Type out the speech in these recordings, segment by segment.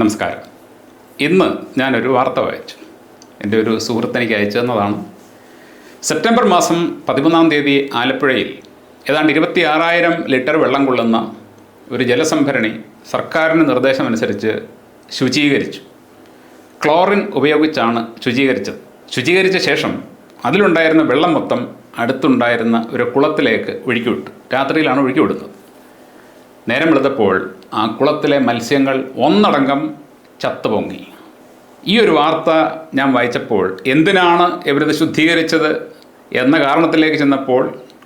നമസ്കാരം. ഇന്ന് ഞാനൊരു വാർത്ത വായിച്ചു. എന്റെ ഒരു സുഹൃത്തെനിക്ക് അയച്ചു തന്നതാണ്. സെപ്റ്റംബർ മാസം പതിമൂന്നാം തീയതി ആലപ്പുഴയിൽ ഏതാണ്ട് ഇരുപത്തി ആറായിരം ലിറ്റർ വെള്ളം കൊള്ളുന്ന ഒരു ജലസംഭരണി സർക്കാരിന്റെ നിർദ്ദേശമനുസരിച്ച് ശുചീകരിച്ചു. ക്ലോറിൻ ഉപയോഗിച്ചാണ് ശുചീകരിച്ചത്. ശുചീകരിച്ച ശേഷം അതിലുണ്ടായിരുന്ന വെള്ളം മൊത്തം അടുത്തുണ്ടായിരുന്ന ഒരു കുളത്തിലേക്ക് ഒഴുക്കിവിട്ടു രാത്രിയിലാണ് ഒഴുക്കിവിടുന്നത് നേരം വെളുത്തപ്പോൾ ആ കുളത്തിലെ മത്സ്യങ്ങൾ ഒന്നടങ്കം ചത്തുപൊങ്ങി. ഈ ഒരു വാർത്ത ഞാൻ വായിച്ചപ്പോൾ എന്തിനാണ് ഇവരിത് ശുദ്ധീകരിച്ചത് എന്ന കാരണത്തിലേക്ക് ചെന്നപ്പോൾ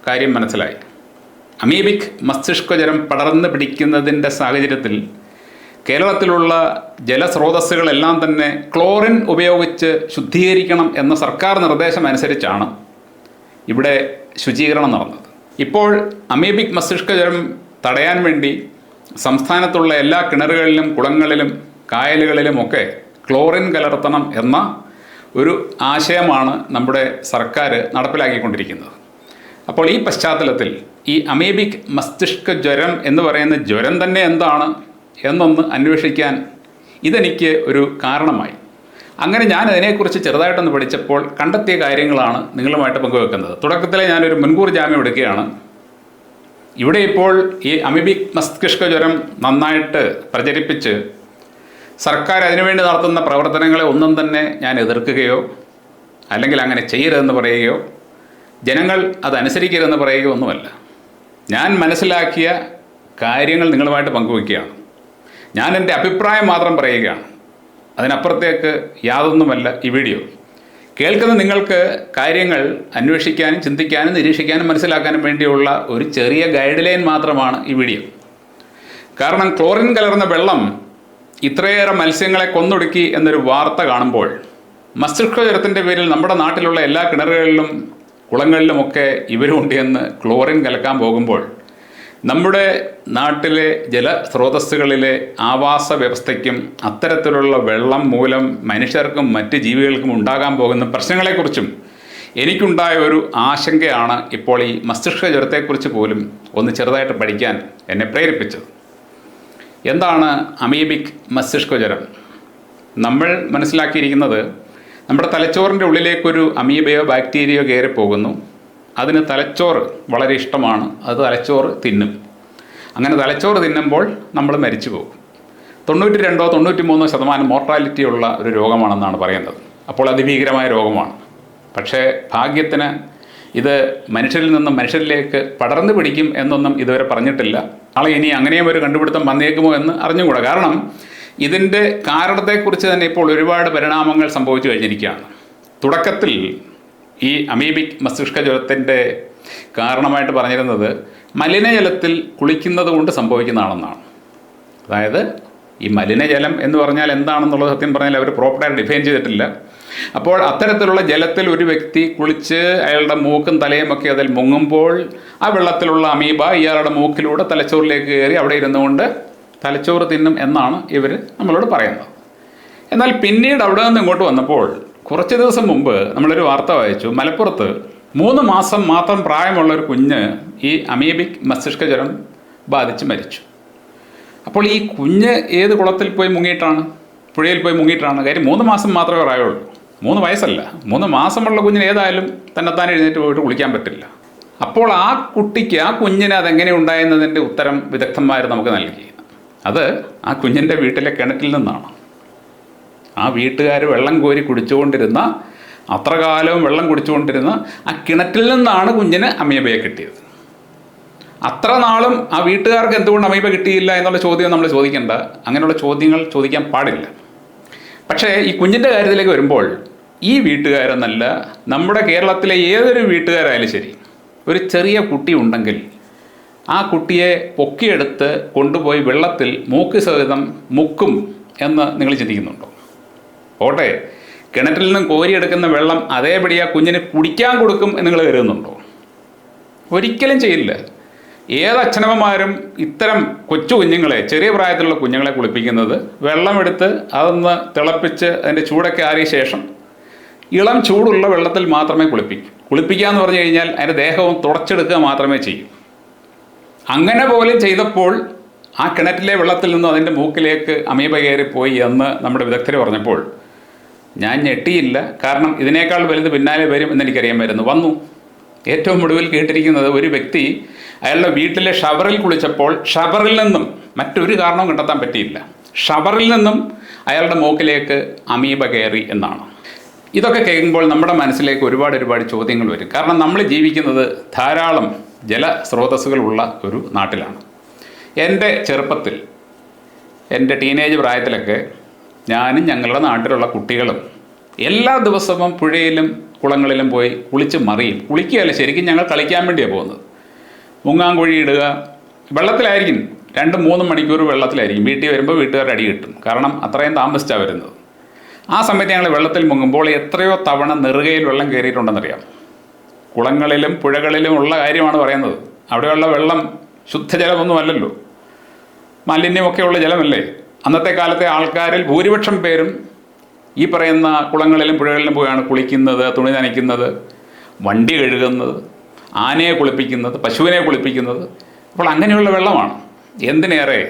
കാര്യം മനസ്സിലായി. അമീബിക് മസ്തിഷ്കജ്വരം പടർന്ന് പിടിക്കുന്നതിന്റെ സാഹചര്യത്തിൽ കേരളത്തിലുള്ള ജലസ്രോതസ്സുകളെല്ലാം തന്നെ ക്ലോറിൻ ഉപയോഗിച്ച് ശുദ്ധീകരിക്കണം എന്ന സർക്കാർ നിർദ്ദേശം അനുസരിച്ചാണ് ഇവിടെ ശുചീകരണം നടന്നത്. ഇപ്പോൾ അമീബിക് മസ്തിഷ്കജ്വരം തടയാൻ വേണ്ടി സംസ്ഥാനത്തുള്ള എല്ലാ കിണറുകളിലും കുളങ്ങളിലും കായലുകളിലുമൊക്കെ ക്ലോറിൻ കലർത്തണം എന്ന ഒരു ആശയമാണ് നമ്മുടെ സർക്കാർ നടപ്പിലാക്കിക്കൊണ്ടിരിക്കുന്നത്. അപ്പോൾ ഈ പശ്ചാത്തലത്തിൽ ഈ അമേബിക് മസ്തിഷ്ക ജ്വരം എന്ന് പറയുന്ന ജ്വരം തന്നെ എന്താണ് എന്നൊന്ന് അന്വേഷിക്കാൻ ഇതെനിക്ക് ഒരു കാരണമായി. അങ്ങനെ ഞാൻ അതിനെക്കുറിച്ച് ചെറുതായിട്ടൊന്ന് പഠിച്ചപ്പോൾ കണ്ടെത്തിയ കാര്യങ്ങളാണ് നിങ്ങളുമായിട്ട് പങ്കുവെക്കുന്നത്. തുടക്കത്തിലെ ഞാനൊരു മുൻകൂർ ജാമ്യം എടുക്കുകയാണ്. ഇവിടെ ഇപ്പോൾ ഈ അമീബിക് മസ്തിഷ്ക ജ്വരം നന്നായിട്ട് പ്രചരിപ്പിച്ച് സർക്കാർ അതിനുവേണ്ടി നടത്തുന്ന പ്രവർത്തനങ്ങളെ ഒന്നും തന്നെ ഞാൻ എതിർക്കുകയോ അല്ലെങ്കിൽ അങ്ങനെ ചെയ്യരുതെന്ന് പറയുകയോ ജനങ്ങൾ അതനുസരിക്കരുതെന്ന് പറയുകയോ ഒന്നുമല്ല. ഞാൻ മനസ്സിലാക്കിയ കാര്യങ്ങൾ നിങ്ങളുമായിട്ട് പങ്കുവയ്ക്കുകയാണ്. ഞാൻ എന്റെ അഭിപ്രായം മാത്രം പറയുകയാണ്. അതിനപ്പുറത്തേക്ക് യാതൊന്നുമല്ല ഈ വീഡിയോ. കേൾക്കുന്ന നിങ്ങൾക്ക് കാര്യങ്ങൾ അന്വേഷിക്കാനും ചിന്തിക്കാനും നിരീക്ഷിക്കാനും മനസ്സിലാക്കാനും വേണ്ടിയുള്ള ഒരു ചെറിയ ഗൈഡ് ലൈൻ മാത്രമാണ് ഈ വീഡിയോ. കാരണം ക്ലോറിൻ കലർന്ന വെള്ളം ഇത്രയേറെ മത്സ്യങ്ങളെ കൊന്നൊടുക്കി എന്നൊരു വാർത്ത കാണുമ്പോൾ മസ്തിഷ്കജ്വരത്തിന്റെ പേരിൽ നമ്മുടെ നാട്ടിലുള്ള എല്ലാ കിണറുകളിലും കുളങ്ങളിലുമൊക്കെ ഇവരുണ്ട് എന്ന് ക്ലോറിൻ കലക്കാൻ പോകുമ്പോൾ നമ്മുടെ നാട്ടിലെ ജലസ്രോതസ്സുകളിലെ ആവാസ വ്യവസ്ഥയ്ക്കും അത്തരത്തിലുള്ള വെള്ളം മൂലം മനുഷ്യർക്കും മറ്റ് ജീവികൾക്കും ഉണ്ടാകാൻ പോകുന്ന പ്രശ്നങ്ങളെക്കുറിച്ചും എനിക്കുണ്ടായ ഒരു ആശങ്കയാണ് ഇപ്പോൾ ഈ മസ്തിഷ്ക ജ്വരത്തെക്കുറിച്ച് പോലും ഒന്ന് ചെറുതായിട്ട് പഠിക്കാൻ എന്നെ പ്രേരിപ്പിച്ചത്. എന്താണ് അമീബിക് മസ്തിഷ്ക ജ്വരം നമ്മൾ മനസ്സിലാക്കിയിരിക്കുന്നത് നമ്മുടെ തലച്ചോറിന്റെ ഉള്ളിലേക്കൊരു അമീബയോ ബാക്ടീരിയയോ കയറി പോകുന്നു അതിന് തലച്ചോറ് വളരെ ഇഷ്ടമാണ്. അത് തലച്ചോറ് തിന്നും. അങ്ങനെ തലച്ചോറ് തിന്നുമ്പോൾ നമ്മൾ മരിച്ചു പോകും. തൊണ്ണൂറ്റി രണ്ടോ തൊണ്ണൂറ്റി മൂന്നോ ശതമാനം മോർട്ടാലിറ്റി ഉള്ള ഒരു രോഗമാണെന്നാണ് പറയുന്നത്. അപ്പോൾ അതിഭീകരമായ രോഗമാണ്. പക്ഷേ ഭാഗ്യത്തിന് ഇത് മനുഷ്യരിൽ നിന്നും മനുഷ്യരിലേക്ക് പടർന്നു പിടിക്കും എന്നൊന്നും ഇതുവരെ പറഞ്ഞിട്ടില്ല. നാളെ ഇനി അങ്ങനെയും ഒരു കണ്ടുപിടുത്തം വന്നേക്കുമോ എന്ന് അറിഞ്ഞുകൂടാ. കാരണം ഇതിന്റെ കാരണത്തെക്കുറിച്ച് തന്നെ ഇപ്പോൾ ഒരുപാട് പരിണാമങ്ങൾ സംഭവിച്ചു കഴിഞ്ഞിരിക്കുകയാണ്. തുടക്കത്തിൽ ഈ അമീബിക് മസ്തിഷ്ക ജ്വരത്തിന്റെ കാരണമായിട്ട് പറഞ്ഞിരുന്നത് മലിനജലത്തിൽ കുളിക്കുന്നത് കൊണ്ട് സംഭവിക്കുന്നതാണെന്നാണ്. അതായത് ഈ മലിനജലം എന്ന് പറഞ്ഞാൽ എന്താണെന്നുള്ളത് സത്യം പറഞ്ഞാൽ അവർ പ്രോപ്പറായിട്ട് ഡിഫൈൻ ചെയ്തിട്ടില്ല. അപ്പോൾ അത്തരത്തിലുള്ള ജലത്തിൽ ഒരു വ്യക്തി കുളിച്ച് അയാളുടെ മൂക്കും തലയും ഒക്കെ അതിൽ മുങ്ങുമ്പോൾ ആ വെള്ളത്തിലുള്ള അമീബ ഇയാളുടെ മൂക്കിലൂടെ തലച്ചോറിലേക്ക് കയറി അവിടെ ഇരുന്നുകൊണ്ട് തലച്ചോറ് തിന്നും എന്നാണ് ഇവർ നമ്മളോട് പറയുന്നത്. എന്നാൽ പിന്നീട് അവിടെ നിന്ന് ഇങ്ങോട്ട് വന്നപ്പോൾ കുറച്ച് ദിവസം മുമ്പ് നമ്മളൊരു വാർത്ത വായിച്ചു. മലപ്പുറത്ത് മൂന്ന് മാസം മാത്രം പ്രായമുള്ള ഒരു കുഞ്ഞ് ഈ അമീബിക് മസ്തിഷ്ക ജ്വരം ബാധിച്ച് മരിച്ചു. അപ്പോൾ ഈ കുഞ്ഞ് ഏത് കുളത്തിൽ പോയി മുങ്ങിയിട്ടാണ്? പുഴയിൽ പോയി മുങ്ങിയിട്ടാണ്? കാര്യം മൂന്ന് മാസം മാത്രമേ പ്രായമുള്ളൂ. മൂന്ന് വയസ്സല്ല. മൂന്ന് മാസമുള്ള കുഞ്ഞിന് ഏതായാലും തന്നെത്താൻ എഴുന്നേറ്റ് പോയിട്ട് കുളിക്കാൻ പറ്റില്ല. അപ്പോൾ ആ കുട്ടിക്ക് ആ കുഞ്ഞിന് അതെങ്ങനെ ഉണ്ടായെന്നതിന്റെ ഉത്തരം വിദഗ്ധന്മാർ നമുക്ക് നൽകി. അത് ആ കുഞ്ഞിന്റെ വീട്ടിലെ കിണറ്റിൽ നിന്നാണ്. ആ വീട്ടുകാർ വെള്ളം കോരി കുടിച്ചുകൊണ്ടിരുന്ന അത്ര കാലവും വെള്ളം കുടിച്ചുകൊണ്ടിരുന്ന ആ കിണറ്റിൽ നിന്നാണ് കുഞ്ഞിന് അമീബയെ കിട്ടിയത്. അത്ര നാളും ആ വീട്ടുകാർക്ക് എന്തുകൊണ്ട് അമീബ കിട്ടിയില്ല എന്നുള്ള ചോദ്യം നമ്മൾ ചോദിക്കേണ്ട അങ്ങനെയുള്ള ചോദ്യങ്ങൾ ചോദിക്കാൻ പാടില്ല. പക്ഷേ ഈ കുഞ്ഞിന്റെ കാര്യത്തിലേക്ക് വരുമ്പോൾ ഈ വീട്ടുകാരെന്നല്ല നമ്മുടെ കേരളത്തിലെ ഏതൊരു വീട്ടുകാരായാലും ശരി ഒരു ചെറിയ കുട്ടി ഉണ്ടെങ്കിൽ ആ കുട്ടിയെ പൊക്കിയെടുത്ത് കൊണ്ടുപോയി വെള്ളത്തിൽ മൂക്ക് സഹിതം മുക്കും എന്ന് നിങ്ങൾ ചിന്തിക്കുന്നുണ്ടോ? ഓട്ടെ കിണറ്റിൽ നിന്നും കോരിയെടുക്കുന്ന വെള്ളം അതേപടി ആ കുഞ്ഞിന് കുടിക്കാൻ കൊടുക്കും എന്ന് നിങ്ങൾ കരുതുന്നുണ്ടോ? ഒരിക്കലും ചെയ്യില്ല. ഏത് അച്ഛനമ്മമാരും ഇത്തരം കൊച്ചു കുഞ്ഞുങ്ങളെ ചെറിയ പ്രായത്തിലുള്ള കുഞ്ഞുങ്ങളെ കുളിപ്പിക്കുന്നത് വെള്ളമെടുത്ത് അതൊന്ന് തിളപ്പിച്ച് അതിന്റെ ചൂടൊക്കെ ആറിയ ശേഷം ഇളം ചൂടുള്ള വെള്ളത്തിൽ മാത്രമേ കുളിപ്പിക്കൂ. കുളിപ്പിക്കുക എന്ന് പറഞ്ഞു കഴിഞ്ഞാൽ അതിന്റെ ദേഹവും തുടച്ചെടുക്കുക മാത്രമേ ചെയ്യൂ. അങ്ങനെ പോലും ചെയ്തപ്പോൾ ആ കിണറ്റിലെ വെള്ളത്തിൽ നിന്ന് അതിന്റെ മൂക്കിലേക്ക് അമീബ പോയി എന്ന് നമ്മുടെ വിദഗ്ധർ പറഞ്ഞപ്പോൾ ഞാൻ ഞെട്ടിയില്ല. കാരണം ഇതിനേക്കാൾ വലുത് പിന്നാലെ വരും എന്ന് എനിക്കറിയാമായിരുന്നു വന്നു. ഏറ്റവും ഒടുവിൽ കേട്ടിരിക്കുന്നത് ഒരു വ്യക്തി അയാളുടെ വീട്ടിലെ ഷവറിൽ കുളിച്ചപ്പോൾ ഷവറിൽ നിന്നും മറ്റൊരു കാരണവും കണ്ടെത്താൻ പറ്റിയില്ല. ഷവറിൽ നിന്നും അയാളുടെ മൂക്കിലേക്ക് അമീബ കയറി എന്നാണ്. ഇതൊക്കെ കേൾക്കുമ്പോൾ നമ്മുടെ മനസ്സിലേക്ക് ഒരുപാട് ഒരുപാട് ചോദ്യങ്ങൾ വരും. കാരണം നമ്മൾ ജീവിക്കുന്നത് ധാരാളം ജലസ്രോതസ്സുകളുള്ള ഒരു നാട്ടിലാണ്. എന്റെ ചെറുപ്പത്തിൽ എന്റെ ടീനേജ് പ്രായത്തിലൊക്കെ ഞാനും ഞങ്ങളുടെ നാട്ടിലുള്ള കുട്ടികളും എല്ലാ ദിവസവും പുഴയിലും കുളങ്ങളിലും പോയി കുളിച്ച് മറിയും. കുളിക്കുകയല്ല ശരിക്കും ഞങ്ങൾ കളിക്കാൻ വേണ്ടിയാണ് പോകുന്നത്. മുങ്ങാങ്കുഴി ഇടുക. വെള്ളത്തിലായിരിക്കും. രണ്ട് മൂന്ന് മണിക്കൂർ വെള്ളത്തിലായിരിക്കും. വീട്ടിൽ വരുമ്പോൾ വീട്ടുകാരുടെ അടി കിട്ടും. കാരണം അത്രയും താമസിച്ചാണ് വരുന്നത്. ആ സമയത്ത് ഞങ്ങൾ വെള്ളത്തിൽ മുങ്ങുമ്പോൾ എത്രയോ തവണ നെറുകയിൽ വെള്ളം കയറിയിട്ടുണ്ടെന്നറിയാം. കുളങ്ങളിലും പുഴകളിലും ഉള്ള കാര്യമാണ് പറയുന്നത്. അവിടെയുള്ള വെള്ളം ശുദ്ധജലമൊന്നുമല്ലല്ലോ. മാലിന്യമൊക്കെയുള്ള ജലമല്ലേ? അന്നത്തെ കാലത്തെ ആൾക്കാരിൽ ഭൂരിപക്ഷം പേരും ഈ പറയുന്ന കുളങ്ങളിലും പുഴകളിലും പോയാണ് കുളിക്കുന്നത് തുണി നനയ്ക്കുന്നത് വണ്ടി കഴുകുന്നത് ആനയെ കുളിപ്പിക്കുന്നത് പശുവിനെ കുളിപ്പിക്കുന്നത്. അപ്പോൾ അങ്ങനെയുള്ള വെള്ളമാണ്. എന്തിനേറെ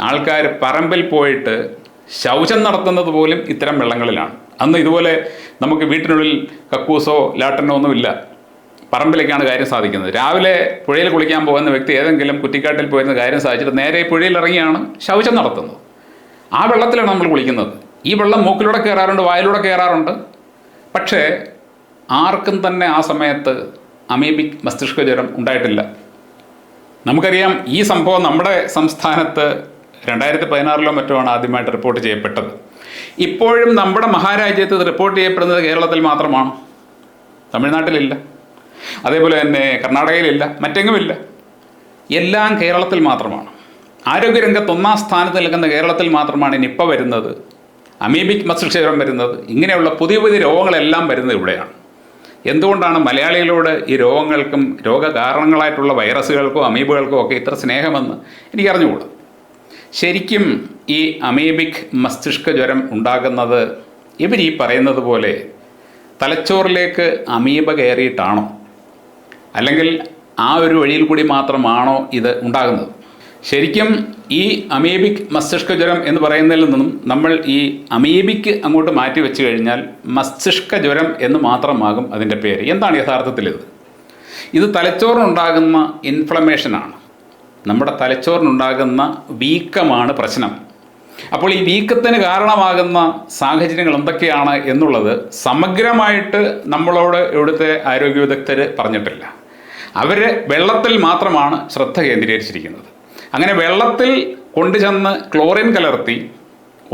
ആൾക്കാർ പറമ്പിൽ പോയിട്ട് ശൗചം നടത്തുന്നത് പോലും ഇത്തരം വെള്ളങ്ങളിലാണ്. അന്ന് ഇതുപോലെ നമുക്ക് വീട്ടിനുള്ളിൽ കക്കൂസോ ലാട്ടനോ ഒന്നുമില്ല. പറമ്പിലേക്കാണ് കാര്യം സാധിക്കുന്നത്. രാവിലെ പുഴയിൽ കുളിക്കാൻ പോകുന്ന വ്യക്തി ഏതെങ്കിലും കുറ്റിക്കാട്ടിൽ പോയിരുന്ന കാര്യം സാധിച്ചിട്ട് നേരെ പുഴയിൽ ഇറങ്ങിയാണ് ശൗചം നടത്തുന്നത്. ആ വെള്ളത്തിലാണ് നമ്മൾ കുളിക്കുന്നത്. ഈ വെള്ളം മൂക്കിലൂടെ കയറാറുണ്ട് വായിലൂടെ കയറാറുണ്ട് പക്ഷേ ആർക്കും തന്നെ ആ സമയത്ത് അമീബിക് മസ്തിഷ്ക ജ്വരം ഉണ്ടായിട്ടില്ല. നമുക്കറിയാം ഈ സംഭവം നമ്മുടെ സംസ്ഥാനത്ത് രണ്ടായിരത്തി പതിനാറിലോ മറ്റോ ആണ് ആദ്യമായിട്ട് റിപ്പോർട്ട് ചെയ്യപ്പെട്ടത്. ഇപ്പോഴും നമ്മുടെ മഹാരാജ്യത്ത് റിപ്പോർട്ട് ചെയ്യപ്പെടുന്നത് കേരളത്തിൽ മാത്രമാണ്. തമിഴ്നാട്ടിലില്ല. അതേപോലെ തന്നെ കർണാടകയിലില്ല. മറ്റെങ്ങുമില്ല. എല്ലാം കേരളത്തിൽ മാത്രമാണ്. ആരോഗ്യരംഗത്ത് ഒന്നാം സ്ഥാനത്ത് നിൽക്കുന്ന കേരളത്തിൽ മാത്രമാണ് നിപ്പ വരുന്നത്. അമീബിക് മസ്തിഷ്കജ്വരം വരുന്നത്. ഇങ്ങനെയുള്ള പുതിയ പുതിയ രോഗങ്ങളെല്ലാം വരുന്നത് ഇവിടെയാണ്. എന്തുകൊണ്ടാണ് മലയാളികളോട് ഈ രോഗങ്ങൾക്കും രോഗകാരണങ്ങളായിട്ടുള്ള വൈറസുകൾക്കോ അമീബുകൾക്കോ ഒക്കെ ഇത്ര സ്നേഹമെന്ന് എനിക്കറിഞ്ഞുകൂടാ. ശരിക്കും ഈ അമീബിക് മസ്തിഷ്ക ജ്വരം ഉണ്ടാകുന്നത് ഇവർ ഈ പറയുന്നത് പോലെ തലച്ചോറിലേക്ക് അമീബ കയറിയിട്ടാണോ? അല്ലെങ്കിൽ ആ ഒരു വഴിയിൽ കൂടി മാത്രമാണോ ഇത് ഉണ്ടാകുന്നത്? ശരിക്കും ഈ അമീബിക് മസ്തിഷ്ക ജ്വരം എന്ന് പറയുന്നതിൽ നിന്നും നമ്മൾ ഈ അമീബിക്ക് അങ്ങോട്ട് മാറ്റി വെച്ച് കഴിഞ്ഞാൽ മസ്തിഷ്ക ജ്വരം എന്ന് മാത്രമാകും അതിന്റെ പേര്. എന്താണ് യഥാർത്ഥത്തിൽ ഇത്? ഇത് തലച്ചോറിനുണ്ടാകുന്ന ഇൻഫ്ലമേഷനാണ് നമ്മുടെ തലച്ചോറിനുണ്ടാകുന്ന വീക്കമാണ് പ്രശ്നം. അപ്പോൾ ഈ വീക്കത്തിന് കാരണമാകുന്ന സാഹചര്യങ്ങൾ എന്തൊക്കെയാണ് എന്നുള്ളത് സമഗ്രമായിട്ട് നമ്മളോട് ഇവിടുത്തെ ആരോഗ്യ വിദഗ്ധർ പറഞ്ഞിട്ടില്ല. അവർ വെള്ളത്തിൽ മാത്രമാണ് ശ്രദ്ധ കേന്ദ്രീകരിച്ചിരിക്കുന്നത്. അങ്ങനെ വെള്ളത്തിൽ കൊണ്ടുചെന്ന് ക്ലോറിൻ കലർത്തി.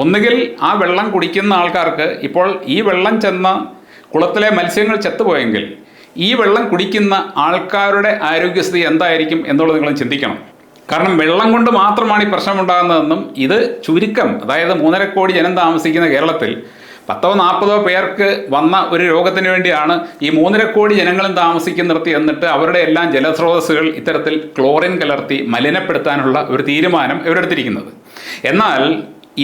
ഒന്നുകിൽ ആ വെള്ളം കുടിക്കുന്ന ആൾക്കാർക്ക് ഇപ്പോൾ ഈ വെള്ളം ചെന്ന കുളത്തിലെ മത്സ്യങ്ങൾ ചത്തുപോയെങ്കിൽ ഈ വെള്ളം കുടിക്കുന്ന ആൾക്കാരുടെ ആരോഗ്യസ്ഥിതി എന്തായിരിക്കും എന്നുള്ളത് നിങ്ങൾ ചിന്തിക്കണം. കാരണം വെള്ളം കൊണ്ട് മാത്രമാണ് ഈ പ്രശ്നമുണ്ടാകുന്നതെന്നും ഇത് ചുരുക്കം അതായത് മൂന്നര കോടി ജനം താമസിക്കുന്ന കേരളത്തിൽ പത്തോ നാൽപ്പതോ പേർക്ക് വന്ന ഒരു രോഗത്തിന് വേണ്ടിയാണ് ഈ മൂന്നര കോടി ജനങ്ങളും താമസിക്കുന്നിടത്ത് എന്നിട്ട് അവരുടെ എല്ലാം ജലസ്രോതസ്സുകൾ ഇത്തരത്തിൽ ക്ലോറിൻ കലർത്തി മലിനപ്പെടുത്താനുള്ള ഒരു തീരുമാനം ഇവരെടുത്തിരിക്കുന്നത് എന്നാൽ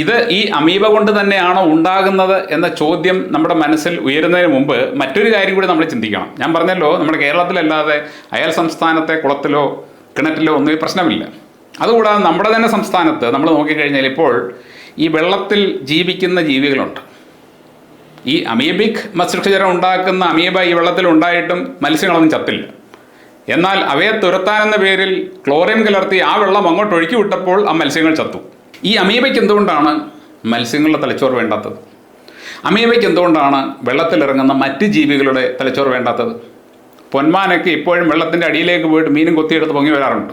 ഇത് ഈ അമീബ കൊണ്ട് തന്നെയാണോ ഉണ്ടാകുന്നത് എന്ന ചോദ്യം നമ്മുടെ മനസ്സിൽ ഉയരുന്നതിന് മുമ്പ് മറ്റൊരു കാര്യം കൂടി നമ്മൾ ചിന്തിക്കണം. ഞാൻ പറഞ്ഞല്ലോ നമ്മുടെ കേരളത്തിലല്ലാതെ അയൽ സംസ്ഥാനത്തെ കുളത്തിലോ കിണറ്റിലോ ഒന്നും ഈ പ്രശ്നമില്ല. അതുകൂടാതെ നമ്മുടെ തന്നെ സംസ്ഥാനത്ത് നമ്മൾ നോക്കിക്കഴിഞ്ഞാൽ ഇപ്പോൾ ഈ വെള്ളത്തിൽ ജീവിക്കുന്ന ജീവികളുണ്ട്. ഈ അമീബിക് മസ്തിഷ്കജ്വരം ഉണ്ടാക്കുന്ന അമീബ ഈ വെള്ളത്തിൽ ഉണ്ടായിട്ടും മത്സ്യങ്ങളൊന്നും ചത്തില്ല. എന്നാൽ അവയെ തുരത്താനെന്ന പേരിൽ ക്ലോറിൻ കലർത്തി ആ വെള്ളം അങ്ങോട്ട് ഒഴുക്കി വിട്ടപ്പോൾ ആ മത്സ്യങ്ങൾ ചത്തു. ഈ അമീബയ്ക്ക് എന്തുകൊണ്ടാണ് മത്സ്യങ്ങളുടെ തലച്ചോറ് വേണ്ടാത്തത്? അമീബയ്ക്ക് എന്തുകൊണ്ടാണ് വെള്ളത്തിലിറങ്ങുന്ന മറ്റ് ജീവികളുടെ തലച്ചോറ് വേണ്ടാത്തത്? പൊന്മാനൊക്കെ ഇപ്പോഴും വെള്ളത്തിന്റെ അടിയിലേക്ക് പോയിട്ട് മീനും കൊത്തിയെടുത്ത് പൊങ്ങി വരാറുണ്ട്.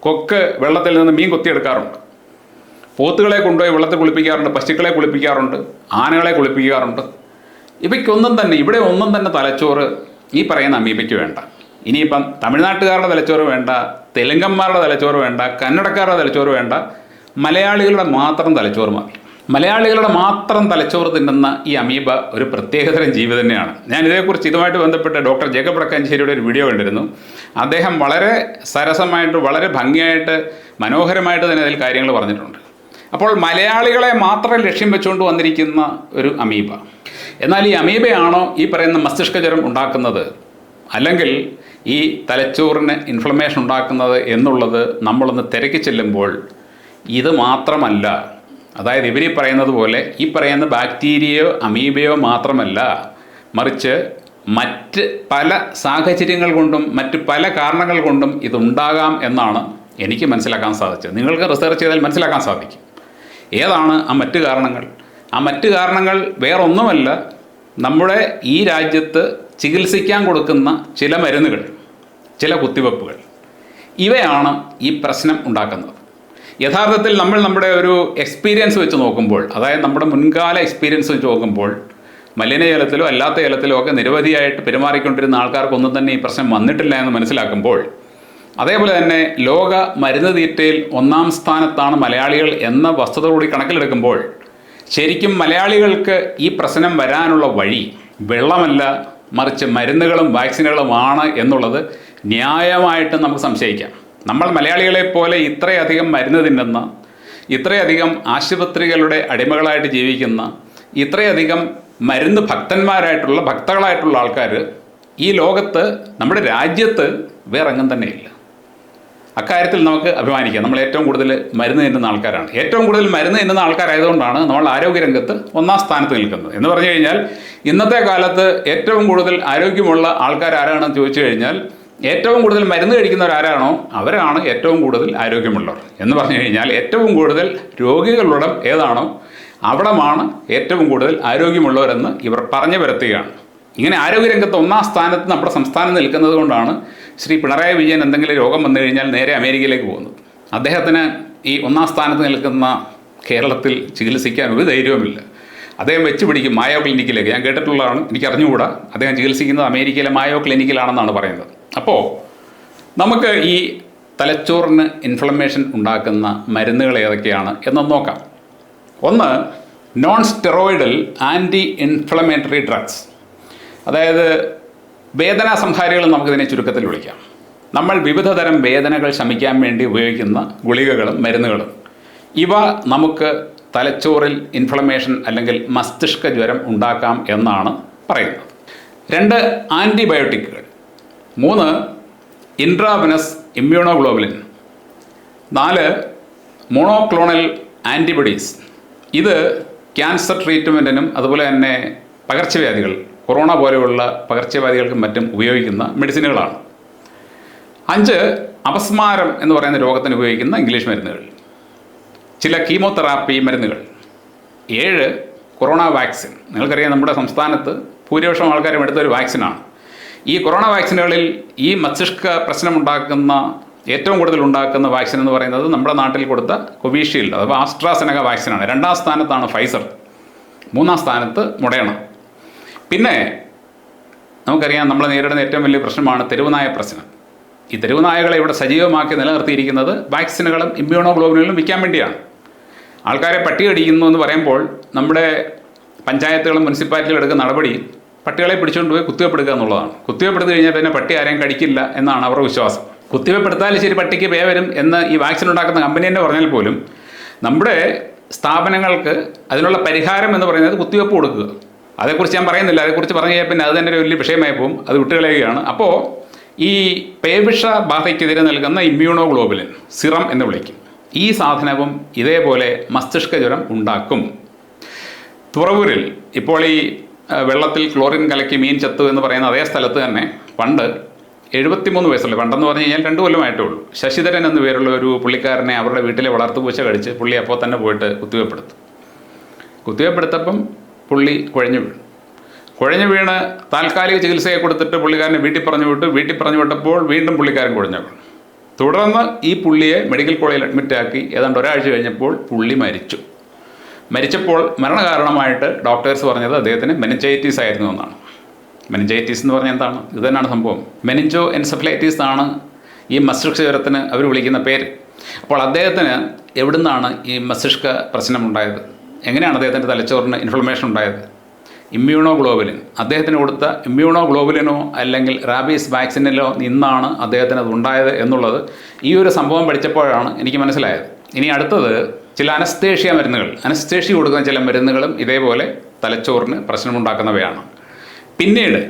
കൊക്ക് വെള്ളത്തിൽ നിന്ന് മീൻ കൊത്തിയെടുക്കാറുണ്ട്. പോത്തുകളെ കൊണ്ടുപോയി വെള്ളത്തിൽ കുളിപ്പിക്കാറുണ്ട് പശുക്കളെ കുളിപ്പിക്കാറുണ്ട് ആനകളെ കുളിപ്പിക്കാറുണ്ട്. ഇവയ്ക്കൊന്നും തന്നെ ഇവിടെ ഒന്നും തന്നെ തലച്ചോറ് ഈ പറയുന്ന അമീബയ്ക്ക് വേണ്ട. ഇനിയിപ്പം തമിഴ്നാട്ടുകാരുടെ തലച്ചോറ് വേണ്ട തെലുങ്കന്മാരുടെ തലച്ചോറ് വേണ്ട കന്നഡക്കാരുടെ തലച്ചോറ് വേണ്ട മലയാളികളുടെ മാത്രം തലച്ചോറ് മതി. മലയാളികളുടെ മാത്രം തലച്ചോറ് തിന്നുന്ന ഈ അമീബ ഒരു പ്രത്യേകതരം ജീവി തന്നെയാണ്. ഞാൻ ഇതേക്കുറിച്ച് ഇതുമായിട്ട് ബന്ധപ്പെട്ട് ഡോക്ടർ ജേക്കബ് വടക്കാഞ്ചേരിയുടെ ഒരു വീഡിയോ കണ്ടിരുന്നു. അദ്ദേഹം വളരെ സരസമായിട്ട് വളരെ ഭംഗിയായിട്ട് മനോഹരമായിട്ട് തന്നെ അതിൽ കാര്യങ്ങൾ പറഞ്ഞിട്ടുണ്ട്. അപ്പോൾ മലയാളികളെ മാത്രം ലക്ഷ്യം വെച്ചുകൊണ്ട് വന്നിരിക്കുന്ന ഒരു അമീബ. എന്നാൽ ഈ അമീബയാണോ ഈ പറയുന്ന മസ്തിഷ്കജ്വരം ഉണ്ടാക്കുന്നത്? അല്ലെങ്കിൽ ഈ തലച്ചോറിന് ഇൻഫ്ലമേഷൻ ഉണ്ടാക്കുന്നത് എന്നുള്ളത് നമ്മളൊന്ന് തിരക്കി ചെല്ലുമ്പോൾ ഇത് മാത്രമല്ല അതായത് ഇവർ പറയുന്നത് പോലെ ഈ പറയുന്ന ബാക്ടീരിയയോ അമീബയോ മാത്രമല്ല മറിച്ച് മറ്റ് പല സാഹചര്യങ്ങൾ കൊണ്ടും മറ്റ് പല കാരണങ്ങൾ കൊണ്ടും ഇതുണ്ടാകാം എന്നാണ് എനിക്ക് മനസ്സിലാക്കാൻ സാധിച്ചത്. നിങ്ങൾക്ക് റിസർച്ച് ചെയ്താൽ മനസ്സിലാക്കാൻ സാധിക്കും. ഏതാണ് ആ മറ്റ് കാരണങ്ങൾ? ആ മറ്റ് കാരണങ്ങൾ വേറൊന്നുമല്ല. നമ്മുടെ ഈ രാജ്യത്ത് ചികിത്സിക്കാൻ കൊടുക്കുന്ന ചില മരുന്നുകൾ ചില കുത്തിവെപ്പുകൾ ഇവയാണ് ഈ പ്രശ്നം ഉണ്ടാക്കുന്നത്. യഥാർത്ഥത്തിൽ നമ്മൾ നമ്മുടെ ഒരു എക്സ്പീരിയൻസ് വെച്ച് നോക്കുമ്പോൾ അതായത് നമ്മുടെ മുൻകാല എക്സ്പീരിയൻസ് വെച്ച് നോക്കുമ്പോൾ മലിനജലത്തിലോ അല്ലാത്ത ജലത്തിലോ ഒക്കെ നിരവധിയായിട്ട് പെരുമാറിക്കൊണ്ടിരുന്ന ആൾക്കാർക്കൊന്നും തന്നെ ഈ പ്രശ്നം വന്നിട്ടില്ല എന്ന് മനസ്സിലാക്കുമ്പോൾ അതേപോലെ തന്നെ ലോക മരുന്ന് തീറ്റയിൽ ഒന്നാം സ്ഥാനത്താണ് മലയാളികൾ എന്ന വസ്തുത കൂടി കണക്കിലെടുക്കുമ്പോൾ ശരിക്കും മലയാളികൾക്ക് ഈ പ്രശ്നം വരാനുള്ള വഴി വെള്ളമല്ല മറിച്ച് മരുന്നുകളും വാക്സിനുകളുമാണ് എന്നുള്ളത് ന്യായമായിട്ട് നമുക്ക് സംശയിക്കാം. നമ്മൾ മലയാളികളെ പോലെ ഇത്രയധികം മരുന്ന് തിന്നുന്ന ഇത്രയധികം ആശുപത്രികളുടെ അടിമകളായിട്ട് ജീവിക്കുന്ന ഇത്രയധികം മരുന്ന് ഭക്തന്മാരായിട്ടുള്ള ഭക്തകളായിട്ടുള്ള ആൾക്കാർ ഈ ലോകത്ത് നമ്മുടെ രാജ്യത്ത് വേറെ എങ്ങും തന്നെയില്ല. അക്കാര്യത്തിൽ നമുക്ക് അഭിമാനിക്കാം. നമ്മൾ ഏറ്റവും കൂടുതൽ മരുന്ന് തിന്നുന്ന ആൾക്കാരാണ്. ഏറ്റവും കൂടുതൽ മരുന്ന് തിന്നുന്ന ആൾക്കാരായതുകൊണ്ടാണ് നമ്മൾ ആരോഗ്യരംഗത്ത് ഒന്നാം സ്ഥാനത്ത് നിൽക്കുന്നത്. എന്ന് പറഞ്ഞു കഴിഞ്ഞാൽ ഇന്നത്തെ കാലത്ത് ഏറ്റവും കൂടുതൽ ആരോഗ്യമുള്ള ആൾക്കാർ ആരാണെന്ന് ചോദിച്ചു കഴിഞ്ഞാൽ ഏറ്റവും കൂടുതൽ മരുന്ന് കഴിക്കുന്നവർ ആരാണോ അവരാണ് ഏറ്റവും കൂടുതൽ ആരോഗ്യമുള്ളവർ. എന്ന് പറഞ്ഞു കഴിഞ്ഞാൽ ഏറ്റവും കൂടുതൽ രോഗികളുടെ ഏതാണോ അവിടമാണ് ഏറ്റവും കൂടുതൽ ആരോഗ്യമുള്ളവരെന്ന് ഇവർ പറഞ്ഞു വരുത്തുകയാണ്. ഇങ്ങനെ ആരോഗ്യരംഗത്ത് ഒന്നാം സ്ഥാനത്ത് നമ്മുടെ സംസ്ഥാനം നിൽക്കുന്നത് കൊണ്ടാണ് ശ്രീ പിണറായി വിജയൻ എന്തെങ്കിലും രോഗം വന്നു കഴിഞ്ഞാൽ നേരെ അമേരിക്കയിലേക്ക് പോകുന്നത് അദ്ദേഹത്തിന് ഈ ഒന്നാം സ്ഥാനത്ത് നിൽക്കുന്ന കേരളത്തിൽ ചികിത്സിക്കാൻ ഒരു ധൈര്യവുമില്ല. അദ്ദേഹം വെച്ച് പിടിക്കും മായോ ക്ലിനിക്കിലേക്ക്. ഞാൻ കേട്ടിട്ടുള്ളതാണ്. എനിക്ക് അറിഞ്ഞുകൂടാ അദ്ദേഹം ചികിത്സിക്കുന്നത് അമേരിക്കയിലെ മായോ ക്ലിനിക്കിലാണെന്നാണ് പറയുന്നത്. അപ്പോൾ നമുക്ക് ഈ തലച്ചോറിന് ഇൻഫ്ലമേഷൻ ഉണ്ടാക്കുന്ന മരുന്നുകൾ ഏതൊക്കെയാണ് എന്നൊന്ന് നോക്കാം. ഒന്ന് non steroidal anti inflammatory drugs അതായത് വേദനാ സംഹാരികൾ നമുക്കിതിനെ ചുരുക്കത്തിൽ വിളിക്കാം. നമ്മൾ വിവിധ തരം വേദനകൾ ശമിക്കാൻ വേണ്ടി ഉപയോഗിക്കുന്ന ഗുളികകളും മരുന്നുകളും. ഇവ നമുക്ക് തലച്ചോറിൽ ഇൻഫ്ലമേഷൻ അല്ലെങ്കിൽ മസ്തിഷ്ക ജ്വരം ഉണ്ടാക്കാം എന്നാണ് പറയുന്നത്. രണ്ട് ആന്റിബയോട്ടിക്കുകൾ മൂന്ന് ഇൻട്രാവിനസ് ഇമ്മ്യൂണോഗ്ലോബുലിൻ നാല് മോണോക്ലോണൽ ആന്റിബോഡീസ് ഇത് ക്യാൻസർ ട്രീറ്റ്മെന്റിനും അതുപോലെ തന്നെ പകർച്ചവ്യാധികൾ കൊറോണ പോലെയുള്ള പകർച്ചവ്യാധികൾക്കും മറ്റും ഉപയോഗിക്കുന്ന മെഡിസിനുകളാണ്. അഞ്ച് അപസ്മാരം എന്ന് പറയുന്ന രോഗത്തിന് ഉപയോഗിക്കുന്ന ഇംഗ്ലീഷ് മരുന്നുകൾ. ചില കീമോതെറാപ്പി മരുന്നുകൾ. ഏഴ് കൊറോണ വാക്സിൻ. നിങ്ങൾക്കറിയാം നമ്മുടെ സംസ്ഥാനത്ത് ഭൂരിപക്ഷം ആൾക്കാരും എടുത്ത ഒരു വാക്സിനാണ്. ഈ കൊറോണ വാക്സിനുകളിൽ ഈ മസ്തിഷ്ക പ്രശ്നമുണ്ടാക്കുന്ന ഏറ്റവും കൂടുതൽ ഉണ്ടാക്കുന്ന വാക്സിൻ എന്ന് പറയുന്നത് നമ്മുടെ നാട്ടിൽ കൊടുത്ത കൊവിഷീൽഡ് അഥവാ ആസ്ട്രാസെനക വാക്സിനാണ്. രണ്ടാം സ്ഥാനത്താണ് ഫൈസർ. മൂന്നാം സ്ഥാനത്ത് മുടയണ പിന്നെ നമുക്കറിയാം നമ്മൾ നേരിടുന്ന ഏറ്റവും വലിയ പ്രശ്നമാണ് തെരുവുനായ പ്രശ്നം. ഈ തെരുവുനായകളെ ഇവിടെ സജീവമാക്കി നിലനിർത്തിയിരിക്കുന്നത് വാക്സിനുകളും ഇമ്മ്യൂണോഗ്ലോബിനുകളും വിൽക്കാൻ വേണ്ടിയാണ്. ആൾക്കാരെ പട്ടി കടിക്കുന്നു എന്ന് പറയുമ്പോൾ നമ്മുടെ പഞ്ചായത്തുകളും മുനിസിപ്പാലിറ്റികളും എടുക്കുന്ന നടപടി പട്ടികളെ പിടിച്ചുകൊണ്ട് പോയി കുത്തിവെപ്പെടുക്കുക എന്നുള്ളതാണ്. കുത്തിവെപ്പെടുത്തു കഴിഞ്ഞാൽ പിന്നെ പട്ടി ആരെയും കടിക്കില്ല എന്നാണ് അവരുടെ വിശ്വാസം. കുത്തിവെപ്പെടുത്താലും ശരി പട്ടിക്ക് പേ വരും എന്ന് ഈ വാക്സിൻ ഉണ്ടാക്കുന്ന കമ്പനി തന്നെ പറഞ്ഞാൽ പോലും നമ്മുടെ സ്ഥാപനങ്ങൾക്ക് അതിനുള്ള പരിഹാരം എന്ന് പറയുന്നത് കുത്തിവെപ്പ് കൊടുക്കുക. അതേക്കുറിച്ച് ഞാൻ പറയുന്നില്ല. അതേക്കുറിച്ച് പറഞ്ഞു കഴിഞ്ഞാൽ പിന്നെ അത് തന്നെ ഒരു വലിയ വിഷയമായി പോകും. അത് വിട്ടുകളയുകയാണ്. അപ്പോൾ ഈ പേവിഷ ബാധയ്ക്കെതിരെ നൽകുന്ന ഇമ്മ്യൂണോഗ്ലോബുലിൻ സിറം എന്ന് വിളിക്കും. ഈ സാധനവും ഇതേപോലെ മസ്തിഷ്ക ജ്വരം ഉണ്ടാക്കും. തുറവൂരിൽ ഇപ്പോൾ ഈ വെള്ളത്തിൽ ക്ലോറിൻ കലക്കി മീൻ ചത്തു എന്ന് പറയുന്ന അതേ സ്ഥലത്ത് തന്നെ പണ്ട് എഴുപത്തിമൂന്ന് വയസ്സുള്ള പണ്ടെന്ന് പറഞ്ഞു കഴിഞ്ഞാൽ രണ്ട് കൊല്ലമായിട്ടേ ഉള്ളൂ. ശശിധരൻ എന്ന പേരുള്ള ഒരു പുള്ളിക്കാരനെ അവരുടെ വീട്ടിലെ വളർത്തുപൂച്ച കടിച്ച് പുള്ളി അപ്പോൾ തന്നെ പോയിട്ട് കുത്തിവെപ്പെടുത്തു. കുത്തിവെപ്പെടുത്തപ്പം പുള്ളി കുഴഞ്ഞു വീണു. കുഴഞ്ഞു വീണ് താൽക്കാലിക ചികിത്സയെ കൊടുത്തിട്ട് പുള്ളിക്കാരനെ വീട്ടിൽ പറഞ്ഞു വിട്ടു. വീട്ടിൽ പറഞ്ഞു വിട്ടപ്പോൾ വീണ്ടും പുള്ളിക്കാരൻ കുഴഞ്ഞു. തുടർന്ന് ഈ പുള്ളിയെ മെഡിക്കൽ കോളേജിൽ അഡ്മിറ്റാക്കി ഏതാണ്ട് ഒരാഴ്ച കഴിഞ്ഞപ്പോൾ പുള്ളി മരിച്ചു. മരിച്ചപ്പോൾ മരണകാരണമായിട്ട് ഡോക്ടേഴ്സ് പറഞ്ഞത് അദ്ദേഹത്തിന് മെനിഞ്ചൈറ്റീസ് ആയിരുന്നു എന്നാണ്. മെനിഞ്ചൈറ്റീസ് എന്ന് പറഞ്ഞാൽ എന്താണ്? ഇത് തന്നെയാണ് സംഭവം. മെനിഞ്ചോ എൻസെഫലൈറ്റീസ് ആണ് ഈ മസ്തിഷ്ക ജ്വരത്തിന് അവർ വിളിക്കുന്ന പേര്. അപ്പോൾ അദ്ദേഹത്തിന് എവിടുന്നാണ് ഈ മസ്തിഷ്ക പ്രശ്നമുണ്ടായത് എങ്ങനെയാണ് അദ്ദേഹത്തിന്റെ തലച്ചോറിന് ഇൻഫ്ലമേഷൻ ഉണ്ടായത്? ഇമ്മ്യൂണോ ഇമ്മ്യൂണോഗ്ലോബുലിൻ അദ്ദേഹത്തിന് കൊടുത്ത ഇമ്മ്യൂണോ ഇമ്മ്യൂണോഗ്ലോബുലിനോ അല്ലെങ്കിൽ റാബീസ് വാക്സിനിലോ നിന്നാണ് അദ്ദേഹത്തിന് അത് ഉണ്ടായത് എന്നുള്ളത് ഈ ഒരു സംഭവം പഠിച്ചപ്പോഴാണ് എനിക്ക് മനസ്സിലായത്. ഇനി അടുത്തത് ചില അനസ്തേഷ്യ മരുന്നുകൾ. അനസ്തേഷ്യ കൊടുക്കുന്ന ചില മരുന്നുകളും ഇതേപോലെ തലച്ചോറിന് പ്രശ്നമുണ്ടാക്കുന്നവയാണ്. പിന്നീട്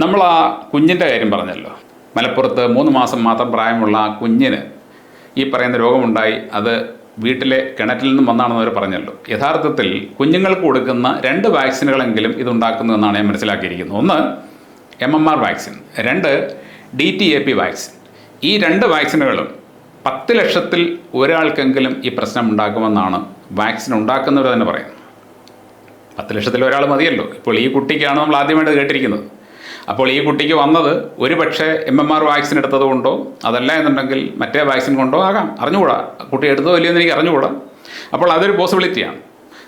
നമ്മൾ ആ കുഞ്ഞിന്റെ കാര്യം പറഞ്ഞല്ലോ. മലപ്പുറത്ത് മൂന്ന് മാസം മാത്രം പ്രായമുള്ള ആ കുഞ്ഞിന് ഈ പറയുന്ന രോഗമുണ്ടായി. അത് വീട്ടിലെ കിണറ്റിൽ നിന്നും വന്നാണെന്ന് അവർ പറഞ്ഞല്ലോ. യഥാർത്ഥത്തിൽ കുഞ്ഞുങ്ങൾക്ക് കൊടുക്കുന്ന രണ്ട് വാക്സിനുകളെങ്കിലും ഇതുണ്ടാക്കുന്നു എന്നാണ് ഞാൻ മനസ്സിലാക്കിയിരിക്കുന്നത്. ഒന്ന് എം എം ആർ വാക്സിൻ രണ്ട് D T A P vaccine. ഈ രണ്ട് വാക്സിനുകളും പത്ത് ലക്ഷത്തിൽ ഒരാൾക്കെങ്കിലും ഈ പ്രശ്നം ഉണ്ടാക്കുമെന്നാണ് വാക്സിൻ ഉണ്ടാക്കുന്നവർ തന്നെ പറയുന്നത്. പത്ത് ലക്ഷത്തിൽ ഒരാൾ മതിയല്ലോ. ഇപ്പോൾ ഈ കുട്ടിക്കാണ് നമ്മൾ ആദ്യമായിട്ട് കേട്ടിരിക്കുന്നത്. അപ്പോൾ ഈ കുട്ടിക്ക് വന്നത് ഒരു പക്ഷേ എം എം ആർ വാക്സിൻ എടുത്തത് കൊണ്ടോ അതല്ല എന്നുണ്ടെങ്കിൽ മറ്റേ വാക്സിൻ കൊണ്ടോ ആകാം. അറിഞ്ഞുകൂടാ. കുട്ടി എടുത്തോ ഇല്ലയോ എന്ന് എനിക്ക് അറിഞ്ഞുകൂടാ. അപ്പോൾ അതൊരു പോസിബിലിറ്റിയാണ്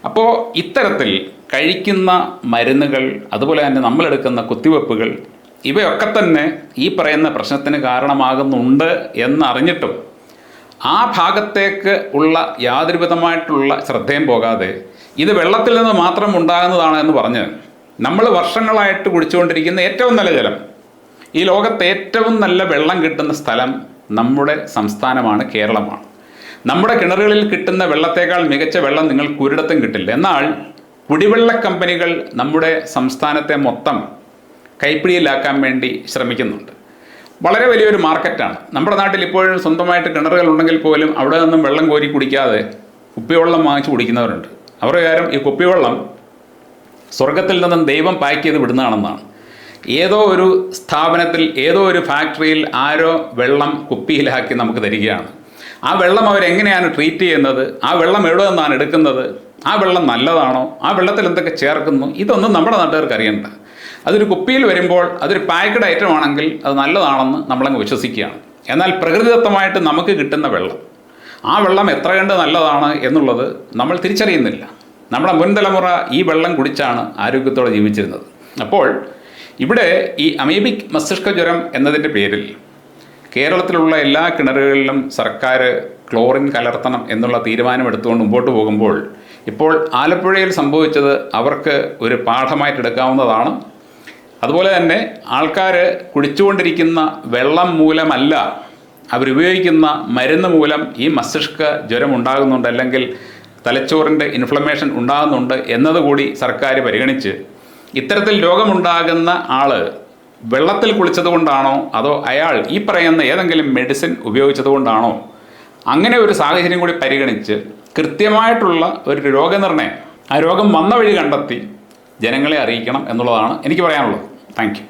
അപ്പോൾ ഇത്തരത്തിൽ കഴിക്കുന്ന മരുന്നുകൾ അതുപോലെ തന്നെ നമ്മളെടുക്കുന്ന കുത്തിവെപ്പുകൾ ഇവയൊക്കെ തന്നെ ഈ പറയുന്ന പ്രശ്നത്തിന് കാരണമാകുന്നുണ്ട് എന്നറിഞ്ഞിട്ടും ആ ഭാഗത്തേക്ക് ഉള്ള യാതൊരുവിധമായിട്ടുള്ള ശ്രദ്ധയും പോകാതെ ഇത് വെള്ളത്തിൽ നിന്ന് മാത്രം ഉണ്ടാകുന്നതാണ് എന്ന് പറഞ്ഞ് നമ്മൾ വർഷങ്ങളായിട്ട് കുടിച്ചുകൊണ്ടിരിക്കുന്ന ഏറ്റവും നല്ല ജലം. ഈ ലോകത്ത് ഏറ്റവും നല്ല വെള്ളം കിട്ടുന്ന സ്ഥലം നമ്മുടെ സംസ്ഥാനമാണ് കേരളമാണ്. നമ്മുടെ കിണറുകളിൽ കിട്ടുന്ന വെള്ളത്തേക്കാൾ മികച്ച വെള്ളം നിങ്ങൾക്ക് ഒരിടത്തും കിട്ടില്ല. എന്നാൽ കുടിവെള്ള കമ്പനികൾ നമ്മുടെ സംസ്ഥാനത്തെ മൊത്തം കൈപ്പിടിയിലാക്കാൻ വേണ്ടി ശ്രമിക്കുന്നുണ്ട്. വളരെ വലിയൊരു മാർക്കറ്റാണ്. നമ്മുടെ നാട്ടിൽ ഇപ്പോഴും സ്വന്തമായിട്ട് കിണറുകൾ ഉണ്ടെങ്കിൽ പോലും അവിടെ നിന്നും വെള്ളം കോരി കുടിക്കാതെ കുപ്പിവെള്ളം വാങ്ങിച്ച് കുടിക്കുന്നവരുണ്ട്. അവരുടെ കാര്യം ഈ കുപ്പിവെള്ളം സ്വർഗത്തിൽ നിന്നും ദൈവം പാക്ക് ചെയ്ത് വിടുന്നതാണെന്നാണ്. ഏതോ ഒരു സ്ഥാപനത്തിൽ ഏതോ ഒരു ഫാക്ടറിയിൽ ആരോ വെള്ളം കുപ്പിയിലാക്കി നമുക്ക് തരികയാണ്. ആ വെള്ളം അവരെങ്ങനെയാണ് ട്രീറ്റ് ചെയ്യുന്നത്? ആ വെള്ളം എവിടെ നിന്നാണ് എടുക്കുന്നത്? ആ വെള്ളം നല്ലതാണോ? ആ വെള്ളത്തിൽ എന്തൊക്കെ ചേർക്കുന്നു? ഇതൊന്നും നമ്മുടെ നാട്ടുകാർക്ക് അറിയണ്ട. അതൊരു കുപ്പിയിൽ വരുമ്പോൾ അതൊരു പാക്കഡ് ഐറ്റം ആണെങ്കിൽ അത് നല്ലതാണെന്ന് നമ്മളങ്ങ് വിശ്വസിക്കുകയാണ്. എന്നാൽ പ്രകൃതിദത്തമായിട്ട് നമുക്ക് കിട്ടുന്ന വെള്ളം ആ വെള്ളം എത്ര കണ്ട് നല്ലതാണ് എന്നുള്ളത് നമ്മൾ തിരിച്ചറിയുന്നില്ല. നമ്മുടെ മുൻ തലമുറ ഈ വെള്ളം കുടിച്ചാണ് ആരോഗ്യത്തോടെ ജീവിച്ചിരുന്നത്. അപ്പോൾ ഇവിടെ ഈ അമീബിക് മസ്തിഷ്ക ജ്വരം എന്നതിന്റെ പേരിൽ കേരളത്തിലുള്ള എല്ലാ കിണറുകളിലും സർക്കാർ ക്ലോറിൻ കലർത്തണം എന്നുള്ള തീരുമാനം എടുത്തുകൊണ്ട് മുമ്പോട്ട് പോകുമ്പോൾ ഇപ്പോൾ ആലപ്പുഴയിൽ സംഭവിച്ചത് അവർക്ക് ഒരു പാഠമായിട്ട് എടുക്കാവുന്നതാണ്. അതുപോലെ തന്നെ ആൾക്കാർ കുടിച്ചുകൊണ്ടിരിക്കുന്ന വെള്ളം മൂലമല്ല അവരുപയോഗിക്കുന്ന മരുന്ന് മൂലം ഈ മസ്തിഷ്ക ജ്വരം ഉണ്ടാകുന്നുണ്ട്. അല്ലെങ്കിൽ തലച്ചോറിന്റെ ഇൻഫ്ലമേഷൻ ഉണ്ടാകുന്നുണ്ട് എന്നതുകൂടി സർക്കാർ പരിഗണിച്ച് ഇത്തരത്തിൽ രോഗമുണ്ടാകുന്ന ആൾ വെള്ളത്തിൽ കുളിച്ചത് കൊണ്ടാണോ അതോ അയാൾ ഈ പറയുന്ന ഏതെങ്കിലും മെഡിസിൻ ഉപയോഗിച്ചത് കൊണ്ടാണോ അങ്ങനെ ഒരു സാഹചര്യം കൂടി പരിഗണിച്ച് കൃത്യമായിട്ടുള്ള ഒരു രോഗനിർണയം ആ രോഗം വന്ന വഴി കണ്ടെത്തി ജനങ്ങളെ അറിയിക്കണം എന്നുള്ളതാണ് എനിക്ക് പറയാനുള്ളത്. താങ്ക്